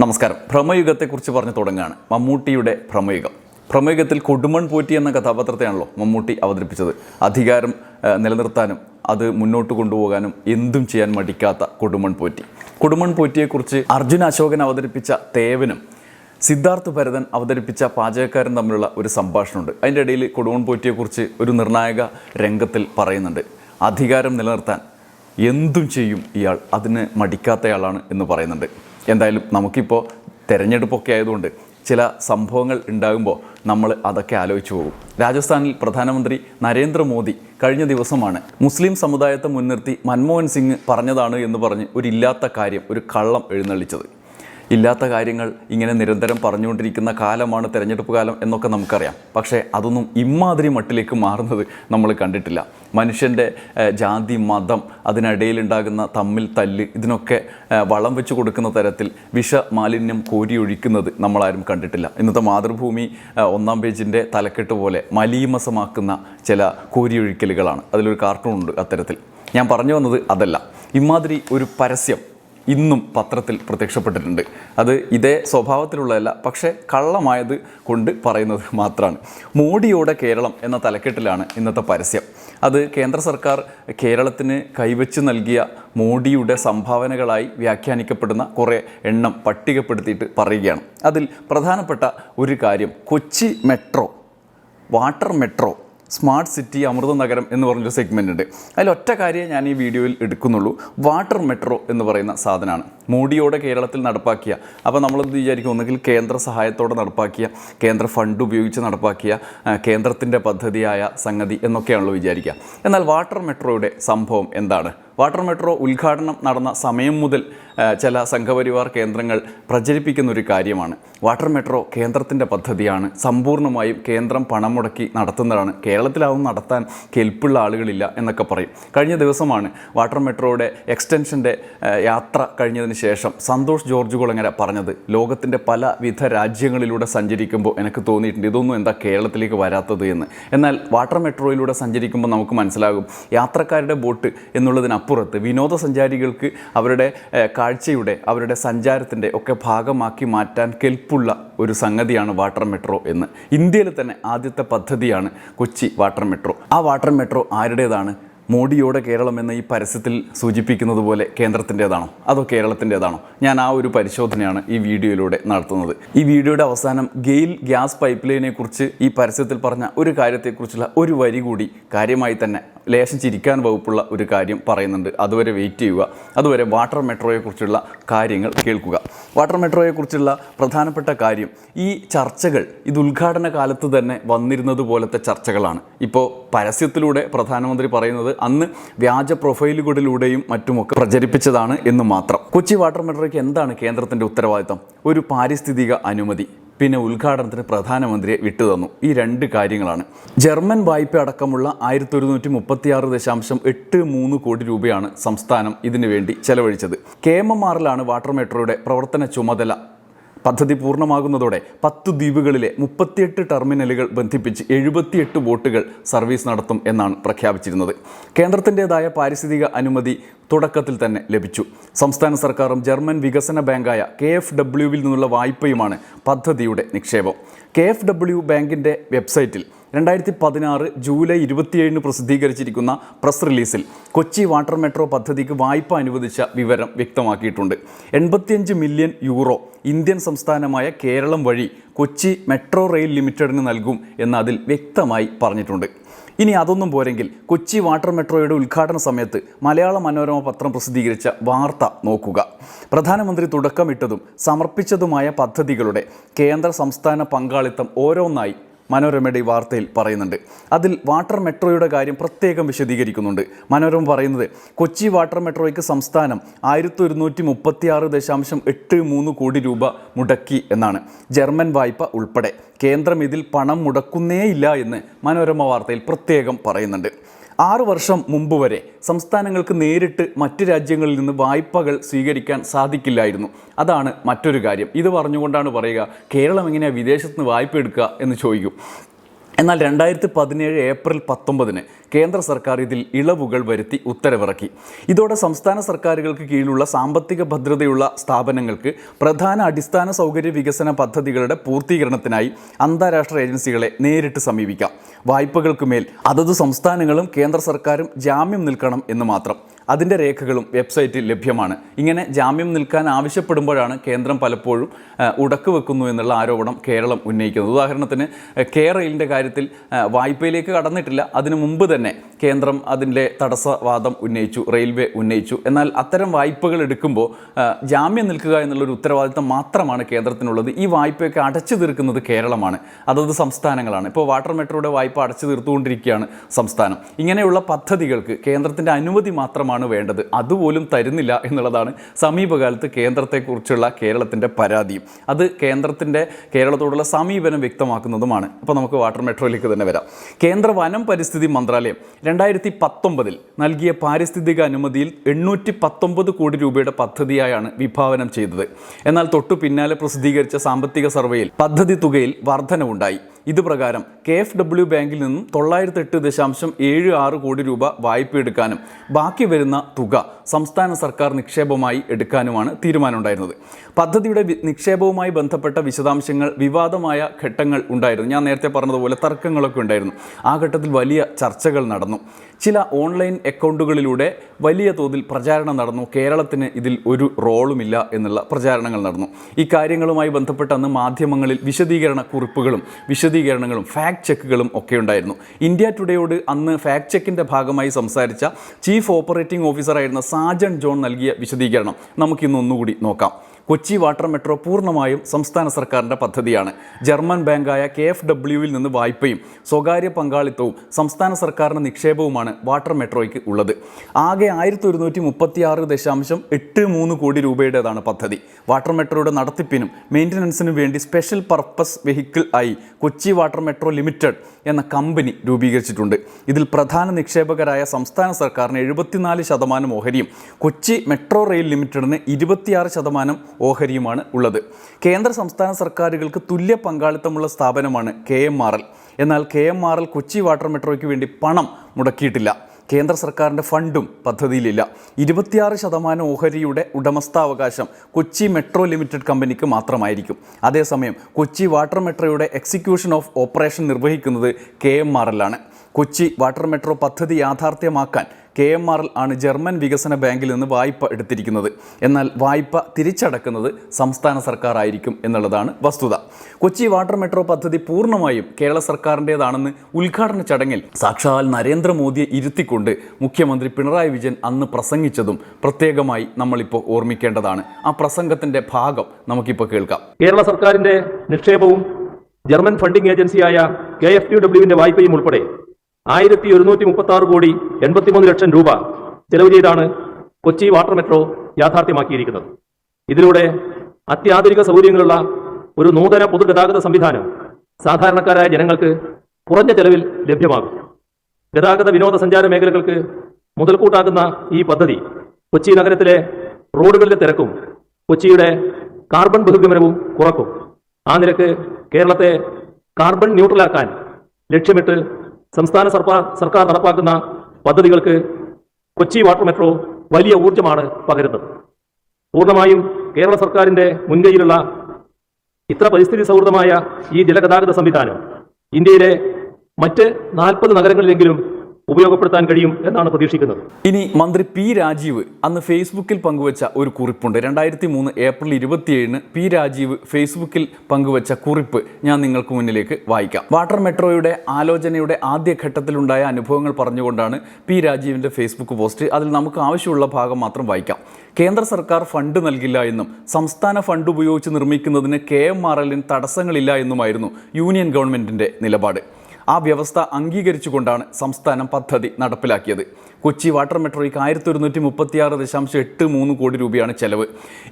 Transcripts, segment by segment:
നമസ്കാരം. ഭ്രമയുഗത്തെക്കുറിച്ച് പറഞ്ഞു തുടങ്ങുകയാണ് മമ്മൂട്ടിയുടെ ഭ്രമയുഗം. ഭ്രമയുഗത്തിൽ കൊടുമൺ പോറ്റി എന്ന കഥാപാത്രത്തെയാണല്ലോ മമ്മൂട്ടി അവതരിപ്പിച്ചത്. അധികാരം നിലനിർത്താനും അത് മുന്നോട്ട് കൊണ്ടുപോകാനും എന്തും ചെയ്യാൻ മടിക്കാത്ത കൊടുമൺ പോറ്റി. കൊടുമൺ പോറ്റിയെക്കുറിച്ച് അർജുൻ അശോകൻ അവതരിപ്പിച്ച തേവനും സിദ്ധാർത്ഥ് ഭരതൻ അവതരിപ്പിച്ച പാചകക്കാരൻ തമ്മിലുള്ള ഒരു സംഭാഷണമുണ്ട്. അതിന്റെ ഇടയിൽ കൊടുമൺ പോറ്റിയെക്കുറിച്ച് ഒരു നിർണായക രംഗത്തിൽ പറയുന്നുണ്ട്. അധികാരം നിലനിർത്താൻ എന്തും ചെയ്യും ഇയാൾ അതിന് മടിക്കാത്തയാളാണ് എന്ന് പറയുന്നുണ്ട്. എന്തായാലും നമുക്കിപ്പോൾ തെരഞ്ഞെടുപ്പൊക്കെ ആയതുകൊണ്ട് ചില സംഭവങ്ങൾ ഉണ്ടാകുമ്പോൾ നമ്മൾ അതൊക്കെ ആലോചിച്ചു പോകും. രാജസ്ഥാനിൽ പ്രധാനമന്ത്രി നരേന്ദ്രമോദി കഴിഞ്ഞ ദിവസമാണ് മുസ്ലിം സമുദായത്തെ മുൻനിർത്തി മൻമോഹൻ സിംഗ് പറഞ്ഞതാണ് എന്ന് പറഞ്ഞ് ഒരു ഇല്ലാത്ത കാര്യം ഒരു കള്ളം എഴുന്നള്ളിച്ചത്. ഇല്ലാത്ത കാര്യങ്ങൾ ഇങ്ങനെ നിരന്തരം പറഞ്ഞുകൊണ്ടിരിക്കുന്ന കാലമാണ് തെരഞ്ഞെടുപ്പ് കാലം എന്നൊക്കെ നമുക്കറിയാം. പക്ഷേ അതൊന്നും ഇമ്മാതിരി മട്ടിലേക്ക് മാറുന്നത് നമ്മൾ കണ്ടിട്ടില്ല. മനുഷ്യന്റെ ജാതി മതം അതിനിടയിലുണ്ടാകുന്ന തമ്മിൽ തല്ല് ഇതിനൊക്കെ വളം വെച്ച് കൊടുക്കുന്ന തരത്തിൽ വിഷ മാലിന്യം കോരിയൊഴിക്കുന്നത് നമ്മളാരും കണ്ടിട്ടില്ല. ഇന്നത്തെ മാതൃഭൂമി ഒന്നാം പേജിന്റെ തലക്കെട്ട് പോലെ മലീമസമാക്കുന്ന ചില കോരിയൊഴിക്കലുകളാണ്. അതിലൊരു കാർട്ടൂൺ ഉണ്ട് അത്തരത്തിൽ. ഞാൻ പറഞ്ഞു വന്നത് അതല്ല. ഇമാതിരി ഒരു പരസ്യം ഇന്നും പത്രത്തിൽ പ്രത്യക്ഷപ്പെട്ടിട്ടുണ്ട്. അത് ഇതേ സ്വഭാവത്തിലുള്ളതല്ല പക്ഷേ കള്ളമായത് കൊണ്ട് പറയുന്നത് മാത്രമാണ്. മോഡിയോടെ കേരളം എന്ന തലക്കെട്ടിലാണ് ഇന്നത്തെ പരസ്യം. അത് കേന്ദ്ര സർക്കാർ കേരളത്തിന് കൈവച്ച് നൽകിയ മോഡിയുടെ സംഭാവനകളായി വ്യാഖ്യാനിക്കപ്പെടുന്ന കുറേ എണ്ണം പട്ടികപ്പെടുത്തിയിട്ട് പറയുകയാണ്. അതിൽ പ്രധാനപ്പെട്ട ഒരു കാര്യം Kochi metro water metro smart city Amrut നഗരം എന്ന് പറഞ്ഞൊരു സെഗ്മെന്റ് ഉണ്ട്. അതിലൊറ്റ കാര്യം ഞാൻ ഈ വീഡിയോയിൽ എടുക്കുന്നുള്ളൂ. വാട്ടർ മെട്രോ എന്ന് പറയുന്ന സാധനമാണ്. മോഡിയോടെ കേരളത്തിൽ നടപ്പാക്കിയ. അപ്പോൾ നമ്മളെന്ത് വിചാരിക്കും? ഒന്നുകിൽ കേന്ദ്ര സഹായത്തോടെ നടപ്പാക്കിയ കേന്ദ്ര ഫണ്ട് ഉപയോഗിച്ച് നടപ്പാക്കിയ കേന്ദ്രത്തിന്റെ പദ്ധതിയായ സംഗതി എന്നൊക്കെയാണല്ലോ വിചാരിക്കുക. എന്നാൽ വാട്ടർ മെട്രോയുടെ സംഭവം എന്താണ്? വാട്ടർ മെട്രോ ഉദ്ഘാടനം നടന്ന സമയം മുതൽ ചില സംഘപരിവാർ കേന്ദ്രങ്ങൾ പ്രചരിപ്പിക്കുന്ന ഒരു കാര്യമാണ്. വാട്ടർ മെട്രോ കേന്ദ്രത്തിന്റെ പദ്ധതിയാണ്. സമ്പൂർണമായും കേന്ദ്രം പണം മുടക്കി നടത്തുന്നതാണ്. കേരളത്തിലാവും നടത്താൻ കെൽപ്പുള്ള ആളുകളില്ല എന്നൊക്കെ പറയും. കഴിഞ്ഞ ദിവസമാണ് വാട്ടർ മെട്രോയുടെ എക്സ്റ്റൻഷന്റെ യാത്ര കഴിഞ്ഞതിന് ശേഷം സന്തോഷ് ജോർജ് കുളങ്ങര പറഞ്ഞത്. ലോകത്തിന്റെ പലവിധ രാജ്യങ്ങളിലൂടെ സഞ്ചരിക്കുമ്പോൾ എനിക്ക് തോന്നിയിട്ടുണ്ട് ഇതൊന്നും എന്താ കേരളത്തിലേക്ക് വരാത്തത് എന്ന്. എന്നാൽ വാട്ടർ മെട്രോയിലൂടെ സഞ്ചരിക്കുമ്പോൾ നമുക്ക് മനസ്സിലാകും യാത്രക്കാരുടെ ബോട്ട് എന്നുള്ളതിനപ്പുറത്ത് വിനോദസഞ്ചാരികൾക്ക് അവരുടെ ഏഹ്, കാഴ്ചയുടെ അവരുടെ സഞ്ചാരത്തിന്റെ ഒക്കെ ഭാഗമാക്കി മാറ്റാൻ കെൽപ്പുള്ള ഒരു സംഗതിയാണ് വാട്ടർ മെട്രോ എന്ന്. ഇന്ത്യയിൽ തന്നെ ആദ്യത്തെ പദ്ധതിയാണ് കൊച്ചി വാട്ടർ മെട്രോ. ആ വാട്ടർ മെട്രോ ആരുടേതാണ്? മോഡിയോടെ കേരളം എന്ന ഈ പരസ്യത്തിൽ സൂചിപ്പിക്കുന്നത് പോലെ കേന്ദ്രത്തിന്റെതാണോ? അതോ കേരളത്തിന്റെതാണോ? ഞാൻ ആ ഒരു പരിശോധനയാണ് ഈ വീഡിയോയിലൂടെ നടത്തുന്നത്. ഈ വീഡിയോയുടെ അവസാനം ഗെയിൽ ഗ്യാസ് പൈപ്പ് ലൈനെക്കുറിച്ച് ഈ പരസ്യത്തിൽ പറഞ്ഞ ഒരു കാര്യത്തെക്കുറിച്ചുള്ള ഒരു വരി കൂടി കാര്യമായി തന്നെ ലേശം ചിരിക്കാൻ വകുപ്പുള്ള ഒരു കാര്യം പറയുന്നുണ്ട്. അതുവരെ വെയിറ്റ് ചെയ്യുക. അതുവരെ വാട്ടർ മെട്രോയെക്കുറിച്ചുള്ള കാര്യങ്ങൾ കേൾക്കുക. വാട്ടർ മെട്രോയെക്കുറിച്ചുള്ള പ്രധാനപ്പെട്ട കാര്യം ഈ ചർച്ചകൾ ഇത് ഉദ്ഘാടന കാലത്ത് തന്നെ വന്നിരുന്നത് പോലത്തെ ചർച്ചകളാണ്. ഇപ്പോൾ പരസ്യത്തിലൂടെ പ്രധാനമന്ത്രി പറയുന്നത് അന്ന് വ്യാജ പ്രൊഫൈലുകളിലൂടെയും മറ്റുമൊക്കെ പ്രചരിപ്പിച്ചതാണ് എന്ന് മാത്രം. കൊച്ചി വാട്ടർ മെട്രോയ്ക്ക് എന്താണ് കേന്ദ്രത്തിന്റെ ഉത്തരവാദിത്തം? ഒരു പാരിസ്ഥിതിക അനുമതി. പിന്നെ ഉദ്ഘാടനത്തിന് പ്രധാനമന്ത്രിയെ വിട്ടുതന്നു ഈ രണ്ട് കാര്യങ്ങളാണ്. ജർമ്മൻ വായ്പ അടക്കമുള്ള ആയിരത്തി ഒരുന്നൂറ്റി മുപ്പത്തി ആറ് ദശാംശം എട്ട് മൂന്ന് കോടി രൂപയാണ് സംസ്ഥാനം ഇതിനുവേണ്ടി ചെലവഴിച്ചത്. കെ എം എം ആറിലാണ് വാട്ടർ മെട്രോയുടെ പ്രവർത്തന ചുമതല പദ്ധതി പൂർണമാകുന്നതോടെ പത്ത് ദ്വീപുകളിലെ മുപ്പത്തിയെട്ട് ടെർമിനലുകൾ ബന്ധിപ്പിച്ച് എഴുപത്തിയെട്ട് ബോട്ടുകൾ സർവീസ് നടത്തും എന്നാണ് പ്രഖ്യാപിച്ചിരുന്നത്. കേന്ദ്രത്തിന്റെതായ പാരിസ്ഥിതിക അനുമതി തുടക്കത്തിൽ തന്നെ ലഭിച്ചു. സംസ്ഥാന സർക്കാരും ജർമ്മൻ വികസന ബാങ്കായ കെ എഫ് ഡബ്ല്യുവിൽ നിന്നുള്ള വായ്പയുമാണ് പദ്ധതിയുടെ നിക്ഷേപം. കെ എഫ് ഡബ്ല്യു ബാങ്കിന്റെ വെബ്സൈറ്റിൽ രണ്ടായിരത്തി പതിനാറ് ജൂലൈ ഇരുപത്തിയേഴിന് പ്രസിദ്ധീകരിച്ചിരിക്കുന്ന പ്രസ് റിലീസിൽ കൊച്ചി വാട്ടർ മെട്രോ പദ്ധതിക്ക് വായ്പ അനുവദിച്ച വിവരം വ്യക്തമാക്കിയിട്ടുണ്ട്. എൺപത്തിയഞ്ച് മില്യൺ യൂറോ ഇന്ത്യൻ സംസ്ഥാനമായ കേരളം വഴി കൊച്ചി മെട്രോ റെയിൽ ലിമിറ്റഡിന് നൽകും എന്ന് അതിൽ വ്യക്തമായി പറഞ്ഞിട്ടുണ്ട്. ഇനി അതൊന്നും പോരെങ്കിൽ കൊച്ചി വാട്ടർ മെട്രോയുടെ ഉദ്ഘാടന സമയത്ത് മലയാള മനോരമ പത്രം പ്രസിദ്ധീകരിച്ച വാർത്ത നോക്കുക. പ്രധാനമന്ത്രി തുടക്കമിട്ടതും സമർപ്പിച്ചതുമായ പദ്ധതികളുടെ കേന്ദ്ര സംസ്ഥാന പങ്കാളിത്തം ഓരോന്നായി മനോരമയുടെ വാർത്തയിൽ പറയുന്നുണ്ട്. അതിൽ വാട്ടർ മെട്രോയുടെ കാര്യം പ്രത്യേകം വിശദീകരിക്കുന്നുണ്ട്. മനോരമ പറയുന്നത് കൊച്ചി വാട്ടർ മെട്രോയ്ക്ക് സംസ്ഥാനം ആയിരത്തി ഒരുന്നൂറ്റി മുപ്പത്തി ആറ് ദശാംശം എട്ട് മൂന്ന് കോടി രൂപ മുടക്കി എന്നാണ്. ജർമ്മൻ വായ്പ ഉൾപ്പെടെ. കേന്ദ്രം ഇതിൽ പണം മുടക്കുന്നേയില്ല എന്ന് മനോരമ വാർത്തയിൽ പ്രത്യേകം പറയുന്നുണ്ട്. ആറു വർഷം മുമ്പ് വരെ സംസ്ഥാനങ്ങൾക്ക് നേരിട്ട് മറ്റ് രാജ്യങ്ങളിൽ നിന്ന് വായ്പകൾ സ്വീകരിക്കാൻ സാധിക്കില്ലായിരുന്നു. അതാണ് മറ്റൊരു കാര്യം. ഇത് പറഞ്ഞുകൊണ്ടാണ് പറയുക കേരളം എങ്ങനെയാണ് വിദേശത്ത് നിന്ന് വായ്പ എടുക്കുക എന്ന് ചോദിക്കും. എന്നാൽ രണ്ടായിരത്തി പതിനേഴ് ഏപ്രിൽ പത്തൊമ്പതിന് കേന്ദ്ര സർക്കാർ ഇതിൽ ഇളവുകൾ വരുത്തി ഉത്തരവിറക്കി. ഇതോടെ സംസ്ഥാന സർക്കാരുകൾക്ക് കീഴിലുള്ള സാമ്പത്തിക ഭദ്രതയുള്ള സ്ഥാപനങ്ങൾക്ക് പ്രധാന അടിസ്ഥാന സൗകര്യ വികസന പദ്ധതികളുടെ പൂർത്തീകരണത്തിനായി അന്താരാഷ്ട്ര ഏജൻസികളെ നേരിട്ട് സമീപിക്കാം. വായ്പകൾക്കുമേൽ അതത് സംസ്ഥാനങ്ങളും കേന്ദ്ര സർക്കാരും ജാമ്യം നിൽക്കണം എന്ന് മാത്രം. അതിന്റെ രേഖകളും വെബ്സൈറ്റിൽ ലഭ്യമാണ്. ഇങ്ങനെ ജാമ്യം നിൽക്കാൻ ആവശ്യപ്പെടുമ്പോഴാണ് കേന്ദ്രം പലപ്പോഴും ഉടക്ക് വെക്കുന്നു എന്നുള്ള ആരോപണം കേരളം ഉന്നയിക്കുന്നത്. ഉദാഹരണത്തിന് കേരളിന്റെ കാര്യത്തിൽ വായ്പയിലേക്ക് കടന്നിട്ടില്ല. അതിനു മുമ്പ് തന്നെ കേന്ദ്രം അതിന്റെ തടസ്സവാദം ഉന്നയിച്ചു റെയിൽവേ ഉന്നയിച്ചു. എന്നാൽ അത്തരം വായ്പകൾ എടുക്കുമ്പോൾ ജാമ്യം നിൽക്കുക എന്നുള്ളൊരു ഉത്തരവാദിത്തം മാത്രമാണ് കേന്ദ്രത്തിനുള്ളത്. ഈ വായ്പയൊക്കെ അടച്ചു തീർക്കുന്നത് കേരളമാണ്. അതത് സംസ്ഥാനങ്ങളാണ്. ഇപ്പോൾ വാട്ടർ മെട്രോയുടെ വായ്പ അടച്ചു തീർത്തുകൊണ്ടിരിക്കുകയാണ് സംസ്ഥാനം. ഇങ്ങനെയുള്ള പദ്ധതികൾക്ക് കേന്ദ്രത്തിന്റെ അനുമതി മാത്രമാണ് വേണ്ടത്. അതുപോലും തരുന്നില്ല എന്നുള്ളതാണ് സമീപകാലത്ത് കേന്ദ്രത്തെക്കുറിച്ചുള്ള കേരളത്തിന്റെ പരാതിയും അത് കേന്ദ്രത്തിന്റെ കേരളത്തോടുള്ള സമീപനം വ്യക്തമാക്കുന്നതുമാണ്. അപ്പോൾ നമുക്ക് വാട്ടർ മെട്രോയിലേക്ക് തന്നെ വരാം. കേന്ദ്ര വനം പരിസ്ഥിതി മന്ത്രാലയം രണ്ടായിരത്തി പത്തൊമ്പതിൽ നൽകിയ പാരിസ്ഥിതിക അനുമതിയിൽ എണ്ണൂറ്റി പത്തൊമ്പത് കോടി രൂപയുടെ പദ്ധതിയായാണ് വിഭാവനം ചെയ്തത്. എന്നാൽ തൊട്ടു പിന്നാലെ പ്രസിദ്ധീകരിച്ച സാമ്പത്തിക സർവേയിൽ പദ്ധതി തുകയിൽ വർധനവുണ്ടായി. ഇത് പ്രകാരം കെ എഫ് ഡബ്ല്യു ബാങ്കിൽ നിന്നും തൊള്ളായിരത്തി എട്ട് ദശാംശം ഏഴ് ആറ് കോടി രൂപ വായ്പ എടുക്കാനും ബാക്കി വരുന്ന തുക സംസ്ഥാന സർക്കാർ നിക്ഷേപമായി എടുക്കാനുമാണ് തീരുമാനമുണ്ടായിരുന്നത്. പദ്ധതിയുടെ നിക്ഷേപവുമായി ബന്ധപ്പെട്ട വിശദാംശങ്ങൾ വിവാദമായ ഘട്ടങ്ങൾ ഉണ്ടായിരുന്നു. ഞാൻ നേരത്തെ പറഞ്ഞതുപോലെ തർക്കങ്ങളൊക്കെ ഉണ്ടായിരുന്നു. ആ ഘട്ടത്തിൽ വലിയ ചർച്ചകൾ നടന്നു. ചില ഓൺലൈൻ അക്കൗണ്ടുകളിലൂടെ വലിയ തോതിൽ പ്രചാരണം നടന്നു. കേരളത്തിന് ഇതിൽ ഒരു റോളുമില്ല എന്നുള്ള പ്രചാരണങ്ങൾ നടന്നു. ഈ കാര്യങ്ങളുമായി ബന്ധപ്പെട്ട് അന്ന് മാധ്യമങ്ങളിൽ വിശദീകരണ കുറിപ്പുകളും വിശദീകരണങ്ങളും ഫാക്ട് ചെക്കുകളും ഒക്കെ ഉണ്ടായിരുന്നു. ഇന്ത്യ ടുഡേയോട് അന്ന് ഫാക്ട് ചെക്കിന്റെ ഭാഗമായി സംസാരിച്ച ചീഫ് ഓപ്പറേറ്റിംഗ് ഓഫീസറായിരുന്ന സാജൻ ജോൺ നൽകിയ വിശദീകരണം. നമുക്കിന്ന് ഒന്നുകൂടി നോക്കാം. കൊച്ചി വാട്ടർ മെട്രോ പൂർണമായും സംസ്ഥാന സർക്കാരിന്റെ പദ്ധതിയാണ്. ജർമ്മൻ ബാങ്കായ കെ എഫ് ഡബ്ല്യുവിൽ നിന്ന് വായ്പയും സ്വകാര്യ പങ്കാളിത്തവും സംസ്ഥാന സർക്കാരിന്റെ നിക്ഷേപവുമാണ് വാട്ടർ മെട്രോയ്ക്ക് ഉള്ളത്. ആകെ ആയിരത്തി ഒരുന്നൂറ്റി മുപ്പത്തി ആറ് ദശാംശം എട്ട് മൂന്ന് കോടി രൂപയുടേതാണ് പദ്ധതി. വാട്ടർ മെട്രോയുടെ നടത്തിപ്പിനും മെയിന്റനൻസിനും വേണ്ടി സ്പെഷ്യൽ പർപ്പസ് വെഹിക്കിൾ ആയി കൊച്ചി വാട്ടർ മെട്രോ ലിമിറ്റഡ് എന്ന കമ്പനി രൂപീകരിച്ചിട്ടുണ്ട്. ഇതിൽ പ്രധാന നിക്ഷേപകരായ സംസ്ഥാന സർക്കാരിന് എഴുപത്തിനാല് ശതമാനം ഓഹരിയും കൊച്ചി മെട്രോ റെയിൽ ലിമിറ്റഡിന് ഇരുപത്തിയാറ് ശതമാനം ഓഹരിയുമാണ് ഉള്ളത്. കേന്ദ്ര സംസ്ഥാന സർക്കാരുകൾക്ക് തുല്യ പങ്കാളിത്തമുള്ള സ്ഥാപനമാണ് കെ എം ആർ എൽ. എന്നാൽ K M R L Kochi water മെട്രോയ്ക്ക് വേണ്ടി പണം മുടക്കിയിട്ടില്ല. കേന്ദ്ര സർക്കാരിന്റെ ഫണ്ടും പദ്ധതിയിലില്ല. ഇരുപത്തിയാറ് ശതമാനം ഓഹരിയുടെ ഉടമസ്ഥാവകാശം കൊച്ചി മെട്രോ ലിമിറ്റഡ് കമ്പനിക്ക് മാത്രമായിരിക്കും. അതേസമയം കൊച്ചി വാട്ടർ മെട്രോയുടെ എക്സിക്യൂഷൻ ഓഫ് ഓപ്പറേഷൻ നിർവഹിക്കുന്നത് കെ എം ആർ എല്ലാണ് കൊച്ചി വാട്ടർ മെട്രോ പദ്ധതി യാഥാർത്ഥ്യമാക്കാൻ കെ എം ആറിൽ ആണ് ജർമ്മൻ വികസന ബാങ്കിൽ നിന്ന് വായ്പ എടുത്തിരിക്കുന്നത്. എന്നാൽ വായ്പ തിരിച്ചടക്കുന്നത് സംസ്ഥാന സർക്കാർ ആയിരിക്കും എന്നുള്ളതാണ് വസ്തുത. കൊച്ചി വാട്ടർ മെട്രോ പദ്ധതി പൂർണമായും കേരള സർക്കാരിന്റേതാണെന്ന് ഉദ്ഘാടന ചടങ്ങിൽ സാക്ഷാൽ നരേന്ദ്രമോദിയെ ഇരുത്തിക്കൊണ്ട് മുഖ്യമന്ത്രി പിണറായി വിജയൻ അന്ന് പ്രസംഗിച്ചതും പ്രത്യേകമായി നമ്മളിപ്പോൾ ഓർമ്മിക്കേണ്ടതാണ്. ആ പ്രസംഗത്തിന്റെ ഭാഗം നമുക്കിപ്പോൾ കേൾക്കാം. കേരള സർക്കാരിന്റെ നിക്ഷേപവും ജർമ്മൻ ഫണ്ടിംഗ് ഏജൻസിയായ കെ എഫ് ടി ഡബ്ല്യുവിന്റെ വായ്പയും ഉൾപ്പെടെ ആയിരത്തി ഒരുന്നൂറ്റി മുപ്പത്തി ആറ് കോടി എൺപത്തിമൂന്ന് ലക്ഷം രൂപ ചെലവ് ചെയ്താണ് കൊച്ചി വാട്ടർ മെട്രോ യാഥാർത്ഥ്യമാക്കിയിരിക്കുന്നത്. ഇതിലൂടെ അത്യാധുനിക സൗകര്യങ്ങളുള്ള ഒരു നൂതന പൊതുഗതാഗത സംവിധാനം സാധാരണക്കാരായ ജനങ്ങൾക്ക് കുറഞ്ഞ ചെലവിൽ ലഭ്യമാകും. ഗതാഗത വിനോദസഞ്ചാര മേഖലകൾക്ക് മുതൽക്കൂട്ടാകുന്ന ഈ പദ്ധതി കൊച്ചി നഗരത്തിലെ റോഡുകളിലെ തിരക്കും കൊച്ചിയുടെ കാർബൺ ബഹിർഗമനവും കുറക്കും. ആ നിരക്ക് കേരളത്തെ കാർബൺ ന്യൂട്രലാക്കാൻ ലക്ഷ്യമിട്ട് സംസ്ഥാന സർക്കാർ സർക്കാർ നടപ്പാക്കുന്ന പദ്ധതികൾക്ക് കൊച്ചി വാട്ടർ മെട്രോ വലിയ ഊർജമാണ് പകരുന്നത്. പൂർണമായും കേരള സർക്കാരിന്റെ മുൻകൈയിലുള്ള ഇത്ര പരിസ്ഥിതി സൗഹൃദമായ ഈ ജലഗതാഗത സംവിധാനം ഇന്ത്യയിലെ മറ്റ് നാൽപ്പത് നഗരങ്ങളിലെങ്കിലും ഉപയോഗപ്പെടുത്താൻ കഴിയും എന്നാണ് പ്രതീക്ഷിക്കുന്നത്. ഇനി മന്ത്രി പി രാജീവ് അന്ന് ഫേസ്ബുക്കിൽ പങ്കുവച്ച ഒരു കുറിപ്പുണ്ട്. രണ്ടായിരത്തി മൂന്ന് ഏപ്രിൽ ഇരുപത്തിയേഴിന് പി രാജീവ് ഫേസ്ബുക്കിൽ പങ്കുവച്ച കുറിപ്പ് ഞാൻ നിങ്ങൾക്ക് മുന്നിലേക്ക് വായിക്കാം. വാട്ടർ മെട്രോയുടെ ആലോചനയുടെ ആദ്യഘട്ടത്തിലുണ്ടായ അനുഭവങ്ങൾ പറഞ്ഞുകൊണ്ടാണ് പി രാജീവിന്റെ ഫേസ്ബുക്ക് പോസ്റ്റ് അതിൽ നമുക്ക് ആവശ്യമുള്ള ഭാഗം മാത്രം വായിക്കാം. കേന്ദ്ര സർക്കാർ ഫണ്ട് നൽകില്ല എന്നും സംസ്ഥാന ഫണ്ട് ഉപയോഗിച്ച് നിർമ്മിക്കുന്നതിന് കെ എം ആർ എല്ലിന് തടസ്സങ്ങളില്ല എന്നുമായിരുന്നു യൂണിയൻ ഗവൺമെന്റിന്റെ നിലപാട്. ആ വ്യവസ്ഥ അംഗീകരിച്ചുകൊണ്ടാണ് സംസ്ഥാനം പദ്ധതി നടപ്പിലാക്കിയത്. കൊച്ചി വാട്ടർ മെട്രോയ്ക്ക് ആയിരത്തി ഒരുന്നൂറ്റി മുപ്പത്തിയാറ് ദശാംശം എട്ട് മൂന്ന് കോടി രൂപയാണ് ചെലവ്.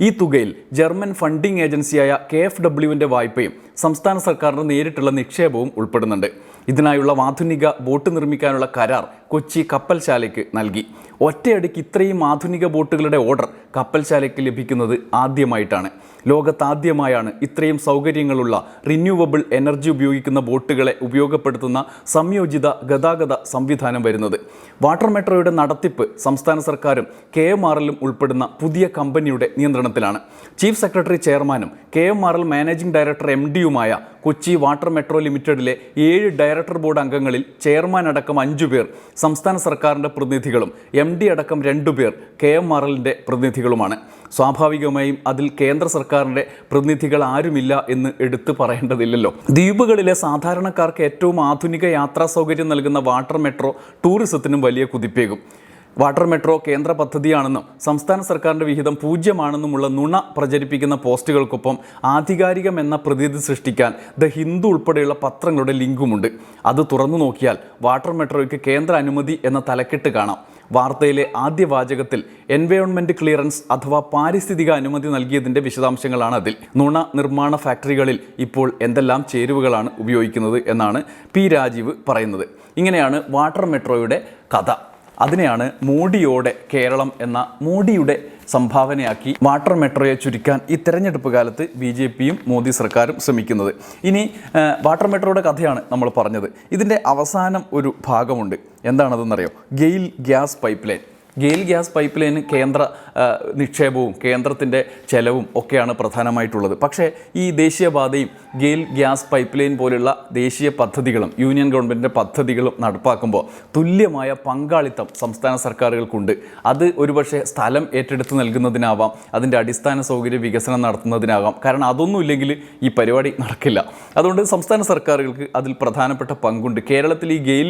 ഈ തുകയിൽ ജർമ്മൻ ഫണ്ടിംഗ് ഏജൻസിയായ കെ എഫ് ഡബ്ല്യുവിന്റെ വായ്പയും സംസ്ഥാന സർക്കാരിന്റെ നേരിട്ടുള്ള നിക്ഷേപവും ഉൾപ്പെടുന്നുണ്ട്. ഇതിനായുള്ള ആധുനിക ബോട്ട് നിർമ്മിക്കാനുള്ള കരാർ കൊച്ചി കപ്പൽശാലയ്ക്ക് നൽകി. ഒറ്റയടിക്ക് ഇത്രയും ആധുനിക ബോട്ടുകളുടെ ഓർഡർ കപ്പൽശാലയ്ക്ക് ലഭിക്കുന്നത് ആദ്യമായിട്ടാണ്. ലോകത്താദ്യമായാണ് ഇത്രയും സൗകര്യങ്ങളുള്ള റിന്യൂവബിൾ എനർജി ഉപയോഗിക്കുന്ന ബോട്ടുകളെ ഉപയോഗപ്പെടുത്തുന്ന സംയോജിത ഗതാഗത സംവിധാനം വരുന്നത്. വാട്ടർ മെട്രോയുടെ നടത്തിപ്പ് സംസ്ഥാന സർക്കാരും കെ എം ആർ എല്ലും ഉൾപ്പെടുന്ന പുതിയ കമ്പനിയുടെ നിയന്ത്രണത്തിലാണ്. ചീഫ് സെക്രട്ടറി ചെയർമാനും K M R L managing director M ഡിയുമായ Kochi water metro ലിമിറ്റഡിലെ ഏഴ് ഡയറക്ടർ ബോർഡ് അംഗങ്ങളിൽ ചെയർമാൻ അടക്കം അഞ്ചു പേർ സംസ്ഥാന സർക്കാരിന്റെ പ്രതിനിധികളും എം ഡി അടക്കം രണ്ടു പേർ കെ എം ആർ എല്ലിന്റെ പ്രതിനിധികളുമാണ്. സ്വാഭാവികമായും അതിൽ കേന്ദ്ര സർക്കാരിന്റെ പ്രതിനിധികൾ ആരുമില്ല എന്ന് എടുത്തു പറയേണ്ടതില്ലല്ലോ. ദ്വീപുകളിലെ സാധാരണക്കാർക്ക് ഏറ്റവും ആധുനിക യാത്രാ സൗകര്യം നൽകുന്ന വാട്ടർ മെട്രോ ടൂറിസത്തിനും വലിയ കുതിപ്പേകും. വാട്ടർ മെട്രോ കേന്ദ്ര പദ്ധതിയാണെന്നും സംസ്ഥാന സർക്കാരിന്റെ വിഹിതം പൂജ്യമാണെന്നുമുള്ള നുണ പ്രചരിപ്പിക്കുന്ന പോസ്റ്റുകൾക്കൊപ്പം ആധികാരികം എന്ന പ്രതീതി സൃഷ്ടിക്കാൻ ദ ഹിന്ദു ഉൾപ്പെടെയുള്ള പത്രങ്ങളുടെ ലിങ്കുമുണ്ട്. അത് തുറന്നു നോക്കിയാൽ വാട്ടർ മെട്രോയ്ക്ക് കേന്ദ്ര അനുമതി എന്ന തലക്കെട്ട് കാണാം. വാർത്തയിലെ ആദ്യ വാചകത്തിൽ എൻവയോൺമെന്റ് ക്ലിയറൻസ് അഥവാ പാരിസ്ഥിതിക അനുമതി നൽകിയതിന്റെ വിശദാംശങ്ങളാണ് അതിൽ. നുണ നിർമ്മാണ ഫാക്ടറികളിൽ ഇപ്പോൾ എന്തെല്ലാം ചേരുവകളാണ് ഉപയോഗിക്കുന്നത് എന്നാണ് പി രാജീവ് പറയുന്നത്. ഇങ്ങനെയാണ് വാട്ടർ മെട്രോയുടെ കഥ. അതിനെയാണ് മോഡിയോടെ കേരളം എന്ന മോഡിയുടെ സംഭാവനയാക്കി വാട്ടർ മെട്രോയെ ചുരുക്കാൻ ഈ തെരഞ്ഞെടുപ്പ് കാലത്ത് ബി ജെ പിയും മോദി സർക്കാരും ശ്രമിക്കുന്നത്. ഇനി വാട്ടർ മെട്രോയുടെ കഥയാണ് നമ്മൾ പറഞ്ഞത്. ഇതിന്റെ അവസാനം ഒരു ഭാഗമുണ്ട്. എന്താണതെന്നറിയോ? GAIL gas pipeline. GAIL gas pipe line കേന്ദ്ര നിക്ഷേപവും കേന്ദ്രത്തിന്റെ ചെലവും ഒക്കെയാണ് പ്രധാനമായിട്ടുള്ളത്. പക്ഷേ ഈ ദേശീയപാതയും ഗെയിൽ ഗ്യാസ് പൈപ്പ് ലൈൻ പോലുള്ള ദേശീയ പദ്ധതികളും യൂണിയൻ ഗവൺമെന്റിന്റെ പദ്ധതികളും നടപ്പാക്കുമ്പോൾ തുല്യമായ പങ്കാളിത്തം സംസ്ഥാന സർക്കാരുകൾക്കുണ്ട്. അത് ഒരുപക്ഷെ സ്ഥലം ഏറ്റെടുത്ത് നൽകുന്നതിനാവാം അതിന്റെ അടിസ്ഥാന സൗകര്യ വികസനം നടത്തുന്നതിനാവാം. കാരണം അതൊന്നും ഇല്ലെങ്കിൽ ഈ പരിപാടി നടക്കില്ല. അതുകൊണ്ട് സംസ്ഥാന സർക്കാരുകൾക്ക് അതിൽ പ്രധാനപ്പെട്ട പങ്കുണ്ട്. കേരളത്തിൽ ഈ ഗെയിൽ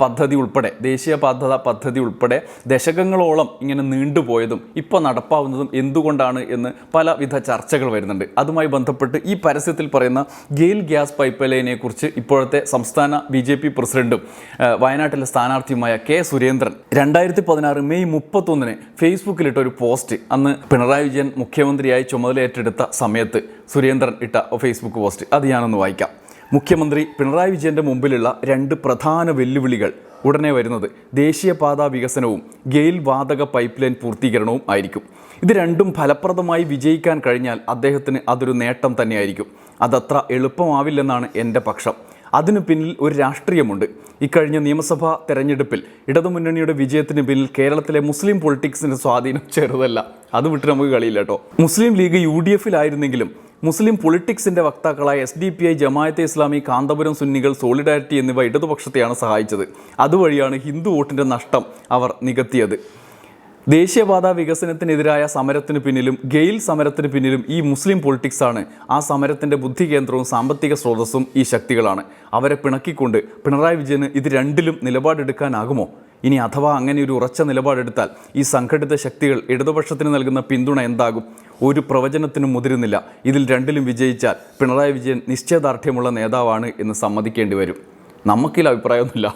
പദ്ധതി ഉൾപ്പെടെ ദേശീയപാത പദ്ധതി ഉൾപ്പെടെ ദശകങ്ങളോളം ഇങ്ങനെ നീണ്ടുപോയതും ഇപ്പോൾ നടപ്പാവുന്നതും എന്തുകൊണ്ടാണ് എന്ന് പലവിധ ചർച്ചകൾ വരുന്നുണ്ട്. അതുമായി ബന്ധപ്പെട്ട് ഈ പരസ്യത്തിൽ പറയുന്ന ഗെയിൽ ഗ്യാസ് പൈപ്പ് ലൈനെ കുറിച്ച് ഇപ്പോഴത്തെ സംസ്ഥാന ബി ജെ പി പ്രസിഡന്റും വയനാട്ടിലെ സ്ഥാനാർത്ഥിയുമായ കെ സുരേന്ദ്രൻ രണ്ടായിരത്തി പതിനാറ് മെയ് മുപ്പത്തൊന്നിന് ഫേസ്ബുക്കിലിട്ട ഒരു പോസ്റ്റ് അന്ന് പിണറായി വിജയൻ മുഖ്യമന്ത്രിയായി ചുമതലയേറ്റെടുത്ത സമയത്ത് സുരേന്ദ്രൻ ഇട്ട ഫേസ്ബുക്ക് പോസ്റ്റ്. അത് ഞാനൊന്ന് വായിക്കാം. മുഖ്യമന്ത്രി പിണറായി വിജയന്റെ മുമ്പിലുള്ള രണ്ട് പ്രധാന വെല്ലുവിളികൾ ഉടനെ വരുന്നത് ദേശീയപാതാ വികസനവും ഗെയിൽ വാതക പൈപ്പ് ലൈൻ പൂർത്തീകരണവും ആയിരിക്കും. ഇത് രണ്ടും ഫലപ്രദമായി വിജയിക്കാൻ കഴിഞ്ഞാൽ അദ്ദേഹത്തിന് അതൊരു നേട്ടം തന്നെയായിരിക്കും. അതത്ര എളുപ്പമാവില്ലെന്നാണ് എന്റെ പക്ഷം. അതിനു പിന്നിൽ ഒരു രാഷ്ട്രീയമുണ്ട്. ഇക്കഴിഞ്ഞ നിയമസഭാ തെരഞ്ഞെടുപ്പിൽ ഇടതുമുന്നണിയുടെ വിജയത്തിന് പിന്നിൽ കേരളത്തിലെ മുസ്ലിം പൊളിറ്റിക്സിന്റെ സ്വാധീനം ചെറുതല്ല. അത് വിട്ട് നമുക്ക് കളിയില്ല കേട്ടോ. മുസ്ലിം ലീഗ് യു ഡി എഫിലായിരുന്നെങ്കിലും മുസ്ലിം പൊളിറ്റിക്സിന്റെ വക്താക്കളായ S D P I Jamaate Islami Kanthapuram സുന്നികൾ സോളിഡാരിറ്റി എന്നിവ ഇടതുപക്ഷത്തെയാണ് സഹായിച്ചത്. അതുവഴിയാണ് ഹിന്ദു വോട്ടിന്റെ നഷ്ടം അവർ നികത്തിയത്. ദേശീയപാത വികസനത്തിനെതിരായ സമരത്തിന് പിന്നിലും ഗെയിൽ സമരത്തിന് പിന്നിലും ഈ മുസ്ലിം പൊളിറ്റിക്സാണ്. ആ സമരത്തിന്റെ ബുദ്ധി കേന്ദ്രവും സാമ്പത്തിക സ്രോതസ്സും ഈ ശക്തികളാണ്. അവരെ പിണക്കിക്കൊണ്ട് പിണറായി വിജയന് ഇത് രണ്ടിലും നിലപാടെടുക്കാനാകുമോ? ഇനി അഥവാ അങ്ങനെ ഒരു ഉറച്ച നിലപാടെടുത്താൽ ഈ സംഘടിത ശക്തികൾ ഇടതുപക്ഷത്തിന് നൽകുന്ന പിന്തുണ എന്താകും? ഒരു പ്രവചനത്തിനും മുതിരുന്നില്ല. ഇതിൽ രണ്ടിലും വിജയിച്ചാൽ പിണറായി വിജയൻ നിശ്ചയദാർഢ്യമുള്ള നേതാവാണ് എന്ന് സമ്മതിക്കേണ്ടി വരും. നമുക്കിൽ അഭിപ്രായമൊന്നുമില്ല.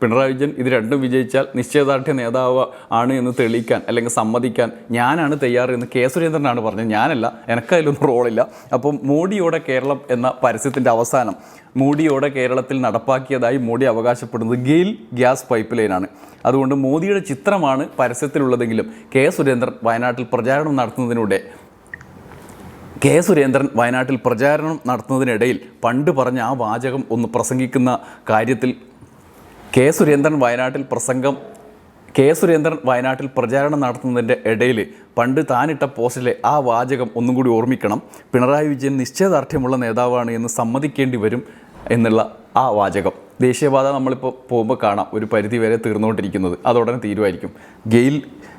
പിണറായി വിജയൻ ഇത് രണ്ടും വിജയിച്ചാൽ നിശ്ചയദാർഢ്യ നേതാവ് ആണ് എന്ന് തെളിയിക്കാൻ അല്ലെങ്കിൽ സമ്മതിക്കാൻ ഞാനാണ് തയ്യാറെന്ന് കെ സുരേന്ദ്രനാണ് പറഞ്ഞത്. ഞാനല്ല എനക്കതിലൊന്നും റോളില്ല. അപ്പം മോഡിയോടെ കേരളം എന്ന പരസ്യത്തിന്റെ അവസാനം മോഡിയോടെ കേരളത്തിൽ നടപ്പാക്കിയതായി മോഡി അവകാശപ്പെടുന്നത് ഗെയിൽ ഗ്യാസ് പൈപ്പ് ലൈനാണ്. അതുകൊണ്ട് മോദിയുടെ ചിത്രമാണ് പരസ്യത്തിലുള്ളതെങ്കിലും കെ സുരേന്ദ്രൻ വയനാട്ടിൽ പ്രചാരണം നടത്തുന്നതിലൂടെ കെ സുരേന്ദ്രൻ വയനാട്ടിൽ പ്രചാരണം നടത്തുന്നതിനിടയിൽ പണ്ട് പറഞ്ഞ ആ വാചകം ഒന്ന് പ്രസംഗിക്കുന്ന കാര്യത്തിൽ കെ സുരേന്ദ്രൻ വയനാട്ടിൽ പ്രസംഗം കെ സുരേന്ദ്രൻ വയനാട്ടിൽ പ്രചാരണം നടത്തുന്നതിന്റെ ഇടയിൽ പണ്ട് താനിട്ട പോസ്റ്റിലെ ആ വാചകം ഒന്നും കൂടി ഓർമ്മിക്കണം. പിണറായി വിജയൻ നിശ്ചയദാർഢ്യമുള്ള നേതാവാണ് എന്ന് സമ്മതിക്കേണ്ടി വരും എന്നുള്ള ആ വാചകം. ദേശീയപാത നമ്മളിപ്പോൾ പോകുമ്പോൾ കാണാം. ഒരു പരിധി വരെ തീർന്നുകൊണ്ടിരിക്കുന്നത്. അതോടനെ തീരുമായിരിക്കും ഗെയിൽ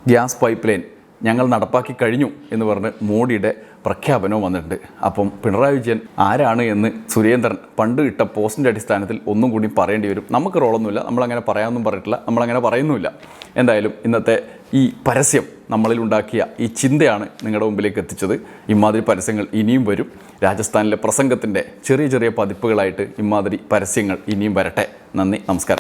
ഗ്യാസ് പൈപ്പ് ലൈൻ ഞങ്ങൾ നടപ്പാക്കി കഴിഞ്ഞു എന്ന് പറഞ്ഞ് മോഡിയുടെ പ്രഖ്യാപനവും വന്നിട്ടുണ്ട്. അപ്പം പിണറായി വിജയൻ ആരാണ് എന്ന് സുരേന്ദ്രൻ പണ്ട് ഇട്ട പോസ്റ്റിന്റെ അടിസ്ഥാനത്തിൽ ഒന്നും കൂടി പറയേണ്ടി വരും. നമുക്ക് റോളൊന്നുമില്ല. നമ്മളങ്ങനെ പറയാനൊന്നും പറഞ്ഞിട്ടില്ല. നമ്മളങ്ങനെ പറയുന്നുമില്ല. എന്തായാലും ഇന്നത്തെ ഈ പരസ്യം നമ്മളിൽ ഉണ്ടാക്കിയ ഈ ചിന്തയാണ് നിങ്ങളുടെ മുമ്പിലേക്ക് എത്തിച്ചത്. ഇമാതിരി പരസ്യങ്ങൾ ഇനിയും വരും. രാജസ്ഥാനിലെ പ്രസംഗത്തിന്റെ ചെറിയ ചെറിയ പതിപ്പുകളായിട്ട് ഇമാതിരി പരസ്യങ്ങൾ ഇനിയും വരട്ടെ. നന്ദി. നമസ്കാരം.